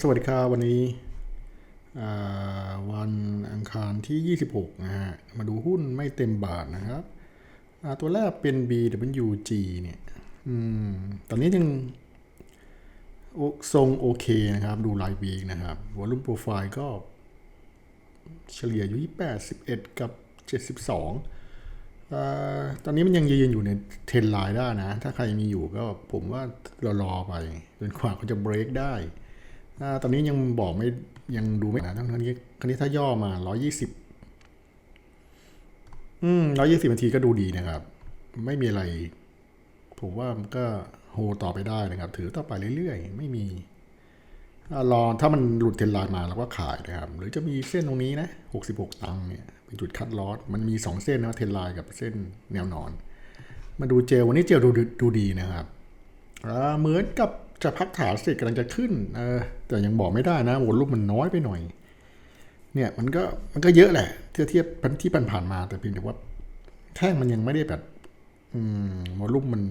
สวัสดีครับวันนี้วันอังคารที่ 26 นะฮะ มาดูหุ้นไม่เต็มบาทนะครับตัวแรกเป็น BWG เนี่ยอตอนนี้ยังทรงโอเคนะครับ ดูรายวีนะครับวอลุ่มโปรไฟล์ก็เฉลี่ยอยู่ที่81 กับ 72อตอนนี้มันยังยืนอยู่ในเทรนไลน์ได้นะ ถ้าใครมีอยู่ก็ผมว่าเรารอไป จนกว่าเขาจะเบรกได้ ตอนนี้ยังบอกไม่ยังดูไม่นะทั้งทั้งนี้ครั้นี้ถ้าย่อมา 120 อืม120นาทีก็ดูดีนะครับ ไม่มีอะไร ผมว่ามันก็โฮต่อไปได้นะครับ ถือต่อไปเรื่อยๆ ไม่มีอรอถ้ามันหลุดเทนไลน์มาเราก็ขายนะครับ หรือจะมีเส้นตรงนี้นะ 66 ตังค์เนี่ยเป็นจุดคัดลอสมันมี 2 เส้นนะเทนไลน์กับเส้นแนวนอน มาดูเจลวันนี้เจลดูดูดีนะครับเหมือนกับ จะพักฐานเสร็จกำลังจะขึ้นเออแต่ยังบอกไม่ได้นะวอลลุ่มมันน้อยไปหน่อย เนี่ยมันก็มันก็เยอะแหละ เทียบเทียบพันที่ผ่านมาแต่เพียงแต่ว่าแท่งมันยังไม่ได้แบบ อืมวอลลุ่มมัน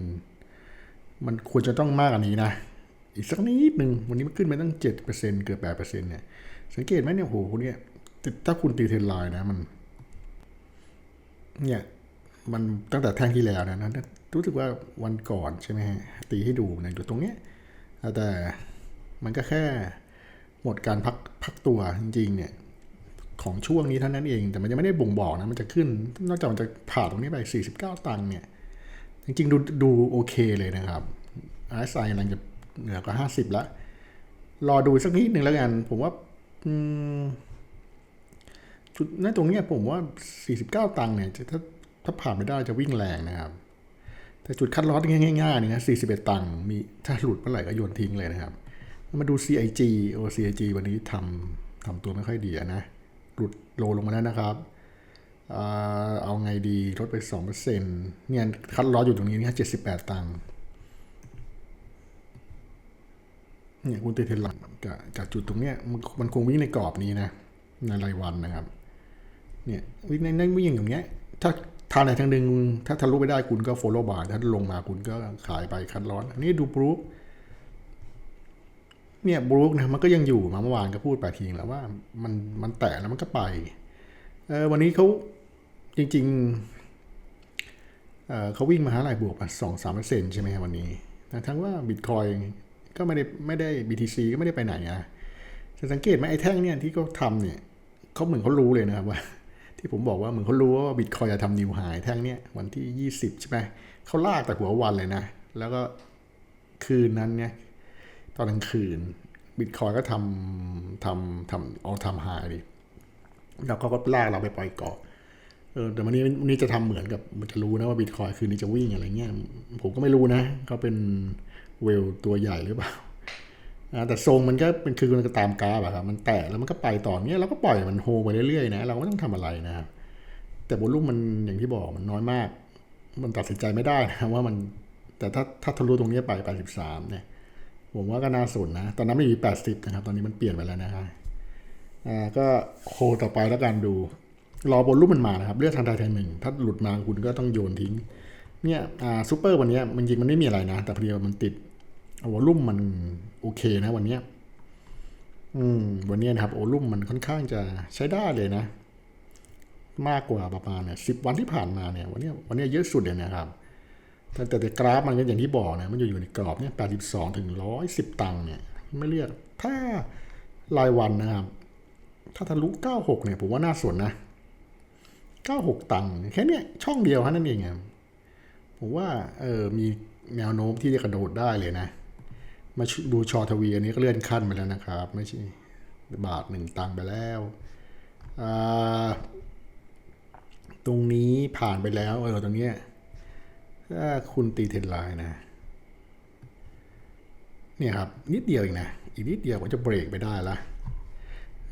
มันควรจะต้องมากกว่านี้นะอีกสักนิดหนึ่งวันนี้มันขึ้นไปตั้งเจ็ดเปอร์เซ็นเกือบแปดเปอร์เซ็นเนี่ย สังเกตไหมเนี่ยโหเนี่ยถ้าคุณตีเทรนไลน์นะมัน เนี่ย มันตั้งแต่แท่งที่แล้วนะนะรู้สึกว่าวันก่อนใช่ไหมฮะตีให้ดูในจุดตรงเนี้ย แต่มันก็แค่หมดการพักพักตัวจริงๆเนี่ยของช่วงนี้เท่านั้นเอง แต่มันยังไม่ได้บ่งบอกนะ มันจะขึ้น นอกจากมันจะผ่าตรงนี้ไป 49 ตังค์เนี่ย จริงๆ ดูดูโอเคเลยนะครับ RSI กำลังจะเหนือกว่า 50 แล้ว รอดูสักนิดหนึ่งแล้วกัน ผมว่าจุดนั้นตรงนี้ผมว่า 49 ตังค์เนี่ยจะถ้าถ้าผ่านไม่ได้จะวิ่งแรงนะครับ แต่จุดคัดลอสง่ายๆนี่นะ41 ตังค์มีถ้าหลุดเมื่อไหร่ก็โยนทิ้งเลยนะครับ มาดู CIG โอ้ CIG วันนี้ทำทำตัวไม่ค่อยดีนะ หลุดโลลงมาแล้วนะครับ เอาไงดีลดไป 2%เนี่ยคัดลอสอยู่ตรงนี้นี่78 ตังค์เนี่ยคุณติเทลังจากจากจุดตรงเนี้ยมันมันคงวิ่งในกรอบนี้นะในรายวันนะครับ เนี่ยวิ่งในในวิ่งอย่างเงี้ยถ้า ทางไหนทางหนึ่งถ้าทะลุไปได้คุณก็ follow bar ถ้าลงมาคุณก็ขายไปคัดร้อนนนี้ดูบรูคเนี่ยบรูคนะมันก็ยังอยู่มาเมื่อวานก็พูดไปทีแล้วว่ามันมันแตะแล้วมันก็ไปเออวันนี้เขาจริงๆเออเขาวิ่งมาหาอะไรบวกมาสองสามเปอร์เซ็นต์ใช่ไหมครับวันนี้แต่ทั้งว่าบิตคอยก็ไม่ได้ไม่ได้ BTC ก็ไม่ได้ไปไหนนะจะสังเกตไหมไอ้แท่งเนี่ยที่เขาทำเนี่ยเขาเหมือนเขารู้เลยนะครับว่า ที่ผมบอกว่าเหมือนเขารู้ว่าบิตคอยจะทำนิวไฮแท่งเนี้ยวันที่ 20 ใช่ไหมเขาลากแต่หัววันเลยนะ แล้วก็คืนนั้นเนี่ย ตอนกลางคืนบิตคอยก็ทำทำทำเอาทำไฮดิแล้วเขาก็ลากเราไปปล่อยเกาะเออแต่วันนี้วันนี้จะทำเหมือนกับมันจะรู้นะว่าบิตคอยคืนนี้จะวิ่งอะไรเงี้ยผมก็ไม่รู้นะเขาเป็นเวลตัวใหญ่หรือเปล่า แต่ทรงมันก็เป็นคือมันก็ตามกราฟอะครับมันแตะแล้วมันก็ไปต่อเนี้ยเราก็ปล่อยมันโฮไปเรื่อยๆนะเราไม่ต้องทำอะไรนะครับแต่บนลูกมันอย่างที่บอกมันน้อยมาก มันตัดสินใจไม่ได้นะว่ามันแต่ถ้าถ้าทะลุตรงนี้ไป83เนี่ยผมว่าก็น่าสนนะ ตอนนั้นไม่มี 80 นะครับ ตอนนี้มันเปลี่ยนไปแล้วนะครับอ่าก็โฮต่อไปแล้วกันดู รอบนลูกมันมานะครับ เลือกทางใดทางหนึ่ง ถ้าหลุดมาคุณก็ต้องโยนทิ้ง เนี่ยอ่าซูเปอร์วันนี้มันจริงมันไม่มีอะไรนะ แต่พอดีมันติด โอลุ่มมันโอเคนะวันเนี้ยอืมวันนี้นะครับโอลุ่มมันค่อนข้างจะใช้ได้เลยนะ มากกว่าประมาณเนี่ยสิบวันที่ผ่านมาเนี่ยวันนี้วันนี้เยอะสุดเลยนะครับ แต่แต่กราฟมันก็อย่างที่บอกนะมันอยู่อยู่ในกรอบเนี่ยแปดสิบสองถึงร้อยสิบตังค์เนี่ย ไม่เรียกถ้ารายวันนะครับ ถ้าทะลุเก้าหกเนี่ยผมว่าน่าสนนะเก้าหกตังค์แค่เนี้ยช่องเดียวแค่นั้นเองอะผมว่าเออมีแนวโน้มที่จะกระโดดได้เลยนะ มาดูชอทวีอันนี้ก็เลื่อนขั้นไปแล้วนะครับ ไม่ใช่บาทหนึ่งตังไปแล้ว ตรงนี้ผ่านไปแล้วเออตรงเนี้ยถ้าคุณตีเทนไลน์นะ เนี่ยครับ นิดเดียวเองนะ อีกนิดเดียวก็จะเบรกไปได้ละ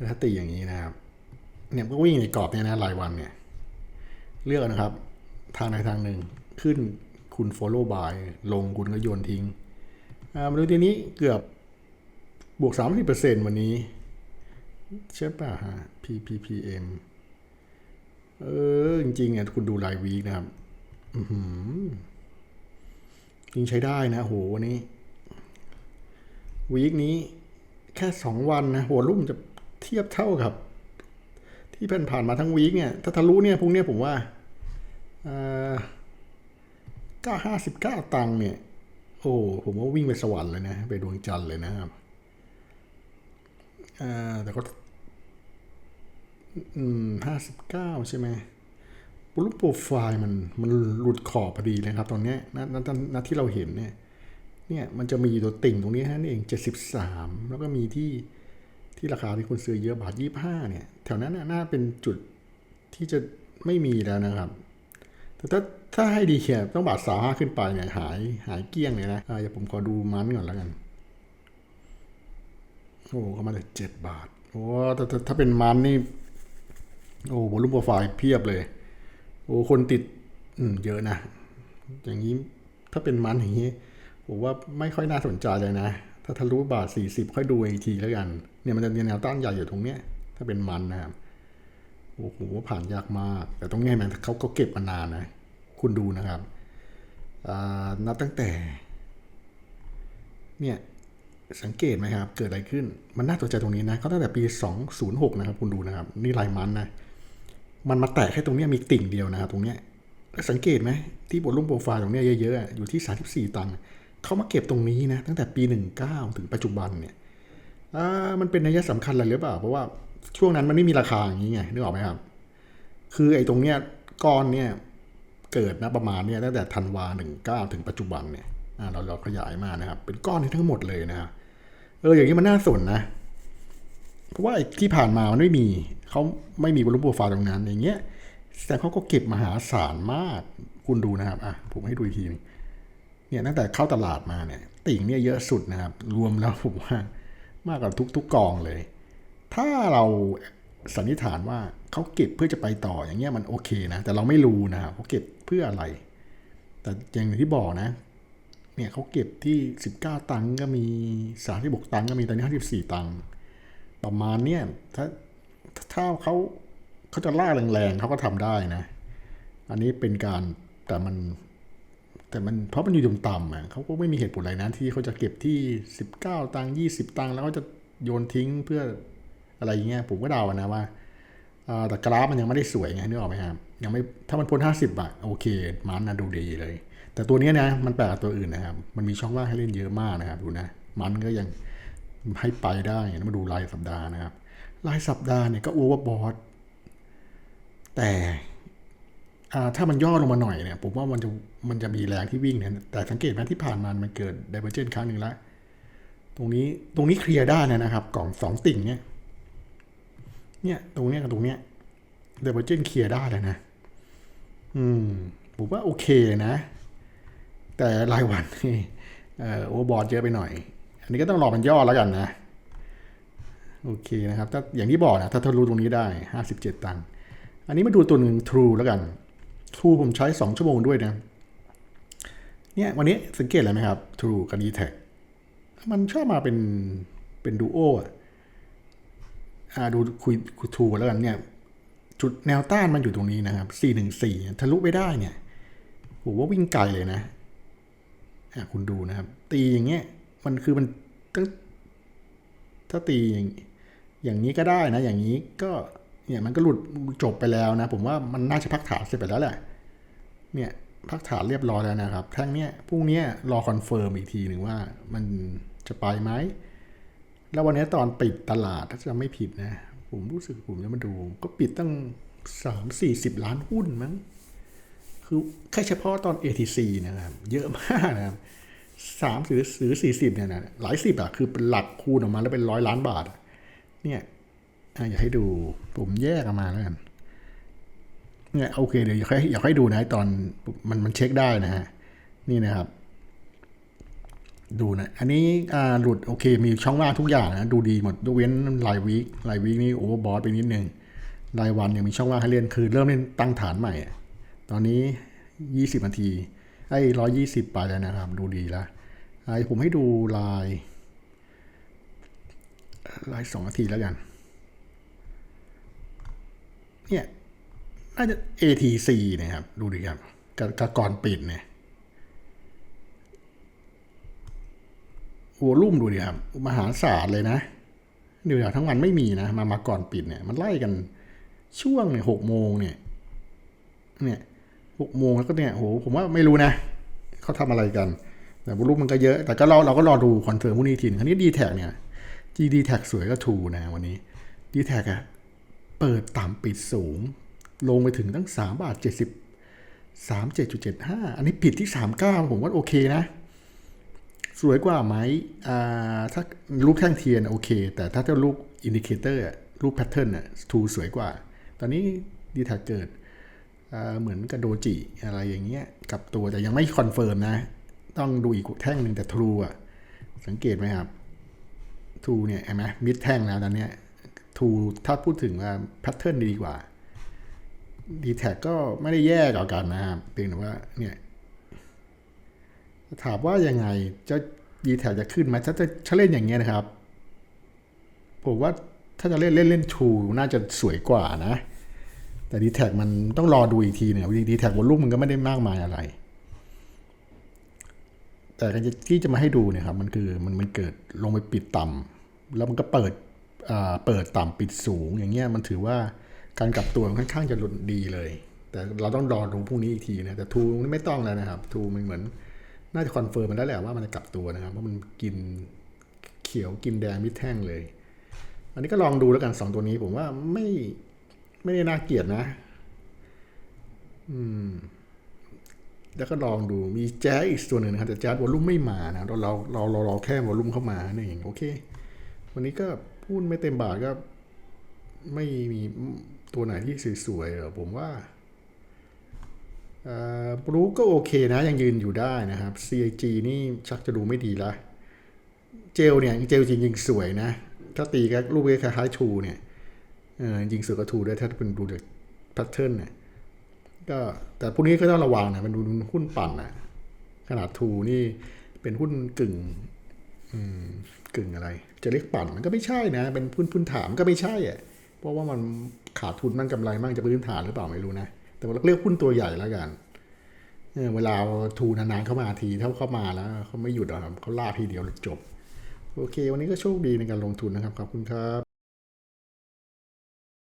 ถ้าตีอย่างนี้นะครับ เนี่ยก็วิ่งในกรอบเนี่ยนะรายวันเนี่ย เลือกนะครับ ทางใดทางหนึ่งขึ้นคุณ follow by ลงคุณก็โยนทิ้ง มาดูทีนี้เกือบบวก 30%วันนี้ ใช่ป่ะฮะ PPPM เออ จริงๆอะคุณดูรายวีคนะครับจริงใช้ได้นะโหวันนี้ วีคนี้แค่สองวันนะหัวรุ่มจะเทียบเท่ากับ ที่เพิ่นผ่านมาทั้งวีคเนี่ย ถ้าทะลุเนี่ยพรุ่งเนี้ยผมว่าเก้าห้าสิบเก้าตังค์เนี่ย โอ้ผมว่าวิ่งไปสวรรค์เลยนะ ไปดวงจันทร์เลยนะครับอ่าแต่ก็อืมห้าสิบเก้าใช่ไหมรูปโปรไฟล์มันมันหลุดขอบพอดีเลยครับตอนนี้ยณณณณที่เราเห็นเนี่ยเนี่ยมันจะมีตัวติ่งตรงนี้นั่นเองเจ็ดสิบสามแล้วก็มีที่ที่ราคาที่คนซื้อเยอะบาทยี่ห้าเนี่ย แถวนั้นน่าเป็นจุดที่จะไม่มีแล้วนะครับ แต่ถ้าถ้าให้ดีเนี่ยต้องบาทสามห้าขึ้นไปเนี่ยหายหายเกี้ยงเลยนะอ่าเดี๋ยวผมขอดูมันก่อนแล้วกัน โอ้เขามาแต่เจ็ดบาท โอ้แต่ถ้าเป็นมันนี่ โอ้โหรูปโปรไฟล์เพียบเลย โอ้คนติด อืมเยอะนะ อย่างนี้ถ้าเป็นมันอย่างนี้ผมว่าไม่ค่อยน่าสนใจเลยนะ ถ้าทะลุบาทสี่สิบค่อยดูอีกทีแล้วกัน เนี่ยมันจะมีแนวต้านใหญ่อยู่ตรงเนี้ย ถ้าเป็นมันนะครับ โอ้โหผ่านยากมาก แต่ตรงเนี้ยมันเขาก็เก็บมานานนะ คุณดูนะครับนับตั้งแต่ เนี่ย สังเกตไหมครับ เกิดอะไรขึ้น มันน่าตกใจตรงนี้นะเขาตั้งแต่ปี 206 นะครับ คุณดูนะครับ นี่ลายมันนะ มันมาแตะแค่ตรงนี้มีติ่งเดียวนะครับ ตรงเนี้ยแล้วสังเกตไหมที่บนรูปโปรไฟล์ตรงนี้เยอะๆ อยู่ที่ 34 ตังค์เขามาเก็บตรงนี้นะ ตั้งแต่ปี 19 ถึงปัจจุบันเนี่ยมันเป็นนัยสำคัญอะไรหรือเปล่า เพราะว่า ช่วงนั้นมันไม่มีราคาอย่างนี้ไงนึกออกไหมครับ คือไอ้ตรงเนี้ยก้อนเนี่ยเกิดนะประมาณเนี่ยตั้งแต่ธันวาหนึ่งเก้าถึงปัจจุบันเนี่ยเราเราขยายมานะครับ เป็นก้อนนี้ทั้งหมดเลยนะครับเอออย่างนี้มันน่าสนนะ เพราะว่าไอ้ที่ผ่านมามันไม่มีเขาไม่มีบนรูปโปรไฟล์ตรงนั้น อย่างเงี้ยแต่เขาก็เก็บมหาศาลมาก คุณดูนะครับอะผมให้ดูอีกทีนึงเนี่ยตั้งแต่เข้าตลาดมาเนี่ย ติ่งเนี่ยเยอะสุดนะครับ รวมแล้วผมว่ามากกว่าทุกๆกองเลย ถ้าเราสันนิษฐานว่าเขาเก็บเพื่อจะไปต่ออย่างเงี้ยมันโอเคนะ แต่เราไม่รู้นะครับเขาเก็บเพื่ออะไร แต่อย่างที่บอกนะ เนี่ยเขาเก็บที่ 19 ตังค์ก็มี36ตังค์ก็มีตอนนี้54ตังค์ประมาณเนี่ยถ้าถ้าเขาเขาจะล่าแรงๆเขาก็ทำได้นะ อันนี้เป็นการแต่มัน แต่มันเพราะมันอยู่ต่ำๆอะเขาก็ไม่มีเหตุผลอะไรนะที่เขาจะเก็บที่ 19 ตังค์20 ตังค์แล้วก็จะโยนทิ้งเพื่อ อะไรอย่างเงี้ยผมก็เดานะว่าอ่าแต่กราฟมันยังไม่ได้สวยไงนึกออกไหมครับยังไม่ถ้ามันพ้น 50 บาทโอเค มันนะดูดีเลย แต่ตัวนี้นะมันแปลกตัวอื่นนะครับ มันมีช่องว่างให้เล่นเยอะมากนะครับดูนะ มันก็ยังให้ไปได้นะมาดูรายสัปดาห์นะครับรายสัปดาห์เนี่ยก็โอเวอร์บอทแต่ถ้ามันย่อลงมาหน่อยเนี่ยผมว่ามันจะมันจะมีแรงที่วิ่งเนี่ยแต่สังเกตไหมที่ผ่านมามันเกิดไดเวอร์เจนครั้งหนึ่งแล้วตรงนี้ตรงนี้เคลียร์ได้นะครับ กล่องสองติ่งเนี่ย เนี่ย ตรงเนี้ยกับตรงเนี้ยไดเวอร์เจนเคลียร์ได้เลยนะ อืม ผมว่าโอเคนะ แต่รายวันนี่โอเวอร์บอทเยอะไปหน่อย อันนี้ก็ต้องรอมันย่อแล้วกันนะ โอเคนะครับ ถ้าอย่างที่บอกนะ ถ้าทะลุตรงนี้ได้ 57 ตังค์ อันนี้มาดูตัวหนึ่ง True แล้วกัน True ผมใช้ 2 ชั่วโมงด้วยนะ เนี่ยวันนี้สังเกตอะไรไหมครับ True กับ d t แทมันชอบมาเป็นเป็นดูโออะ ดูคุยคุย True แล้วกันเนี่ย จุดแนวต้านมันอยู่ตรงนี้นะครับ 414 ทะลุไปได้เนี่ยผมว่าวิ่งไกลเลยนะอะคุณดูนะครับ ตีอย่างเงี้ย มันคือมันตั้งถ้าตีอย่างอย่างนี้ก็ได้นะ อย่างนี้ก็เนี่ยมันก็หลุดจบไปแล้วนะ ผมว่ามันน่าจะพักฐานเสร็จไปแล้วแหละ เนี่ยพักฐานเรียบร้อยแล้วนะครับแท่งเนี้ยพรุ่งนี้รอคอนเฟิร์มอีกทีหนึ่งว่ามันจะไปไหม แล้ววันนี้ตอนปิดตลาดถ้าจะไม่ผิดนะ ผมรู้สึกผมจะมาดู ก็ปิดตั้งสามสี่สิบล้านหุ้นมั้ง คือแค่เฉพาะตอน ATC นะครับ เยอะมากนะครับสามหรือหรือสี่สิบเนี่ยนะหลายสิบอะคือเป็นหลักคูณออกมาแล้วเป็นร้อยล้านบาท เนี่ยอะอยากให้ดูผมแยกออกมาแล้วกันเนี่ยโอเคเดี๋ยวอยากให้อยากให้ดูนะตอนมันมันเช็คได้นะฮะนี่นะครับ ดูนะ อันนี้หลุดโอเค มีช่องว่างทุกอย่างนะ ดูดีหมดยกเว้นรายวีครายวีคนี่โอเวอร์บอสไปนิดนึงรายวันยังมีช่องว่างให้เล่นคือเริ่มเล่นตั้งฐานใหม่ ตอนนี้ยี่สิบนาที ไอ้ร้อยยี่สิบไปแล้วนะครับ ดูดีแล้วไอ้ผมให้ดูลายลายสองนาทีแล้วกัน เนี่ย น่าจะ ATC นะครับ ดูดิครับกับกับก่อนปิดเนี่ย หัวลุ่มดูดิครับมหาศาลเลยนะเดี๋ยวทั้งวันไม่มีนะ มามาก่อนปิดเนี่ย มันไล่กันช่วงเนี่ยหกโมงเนี่ย เนี่ยหกโมงแล้วก็เนี่ยโหผมว่าไม่รู้นะเขาทำอะไรกัน แต่บุรุษมันก็เยอะ แต่ก็เราเราก็รอดูคอนเฟิร์มพรุ่งนี้ทีนคราวนี้ดีแท็เนี่ย GD แท็สวยก็ทูนะวันนี้ดีแท็อะเปิดต่ำปิดสูง ลงไปถึงตั้งสามบาทเจ็ดสิบสามเจ็ดจุดเจ็ดห้าอันนี้ปิดที่สามเก้าผมว่าโอเคนะ สวยกว่าไหมอ่าถ้ารูปแท่งเทียนโอเค แต่ถ้าเจ้ารูปอินดิเคเตอร์รูปแพทเทิร์นอะทูสวยกว่า ตอนนี้ดีแท็เกิดเหมือนกับโดจิอะไรอย่างเงี้ยกับตัวแต่ยังไม่คอนเฟิร์มนะ ต้องดูอีกแท่งหนึ่งแต่ทรูอะสังเกตไหมครับทูเนี่ยเห็นไหมมิดแท่งแล้วตอนเนี้ยทูถ้าพูดถึงว่าแพทเทิร์นดีกว่าดีแท็ก็ไม่ได้แย่กว่ากันนะครับเพียงแต่ว่าเนี่ย ถามว่ายังไงจะดีแท็จะขึ้นไหมถ้าจะถ้าเล่นอย่างเงี้ยนะครับ ผมว่าถ้าจะเล่นเล่นเล่นทูน่าจะสวยกว่านะ แต่ดีแท็มันต้องรอดูอีกทีเนี่ยดีแท็วอลลุ่มมันก็ไม่ได้มากมายอะไร แต่ที่จะมาให้ดูเนี่ยครับมันคือมันมันเกิดลงไปปิดต่ำแล้วมันก็เปิดอ่าเปิดต่ำปิดสูงอย่างเงี้ยมันถือว่าการกลับตัวมันค่อนข้างจะหลุดดีเลย แต่เราต้องรอดูพรุ่งนี้อีกทีนะแต่ทูไม่ต้องแล้วนะครับ ทูมันเหมือน น่าจะคอนเฟิร์มมันแล้วแหละว่ามันจะกลับตัวนะครับเพราะมันกินเขียวกินแดงมิดแท่งเลย อันนี้ก็ลองดูแล้วกันสองตัวนี้ผมว่าไม่ไม่ได้น่าเกลียดนะ อืม แล้วก็ลองดูมีแจ๊สอีกตัวหนึ่งนะครับแต่แจ๊สวอลลุ่มไม่มานะเราเราเราเราเราแค่วอลลุ่มเข้ามานี่เองโอเค วันนี้ก็พูดไม่เต็มบาทก็ไม่มีตัวไหนที่สวยๆหรอผมว่า บรูก็โอเคนะ ยังยืนอยู่ได้นะครับ CIG นี่ชักจะดูไม่ดีละเจลเนี่ยเจลจริงๆสวยนะ ถ้าตีกับลูกคล้ายๆทูเนี่ยเออจริงๆสวยกับทูได้ถ้าเป็นดูจากแพทเทิร์นเนี่ยก็แต่พวกนี้ก็ต้องระวังนะมันดูหุ้นปั่นนะขนาดทูนี่เป็นหุ้นกึ่งกึ่งอะไร จะเรียกปั่นมันก็ไม่ใช่นะ เป็นพื้นพื้นฐานก็ไม่ใช่อะเพราะว่ามันขาดทุนมั่งกำไรมั่งจะพื้นฐานหรือเปล่าไม่รู้นะ แต่ว่าเราเรียกหุ้นตัวใหญ่แล้วกันเออเวลาทูนานๆเข้ามาทีเท่าเข้ามาแล้วเขาไม่หยุดหรอกครับเขาล่าทีเดียวจบ โอเค วันนี้ก็โชคดีในการลงทุนนะครับขอบคุณครับ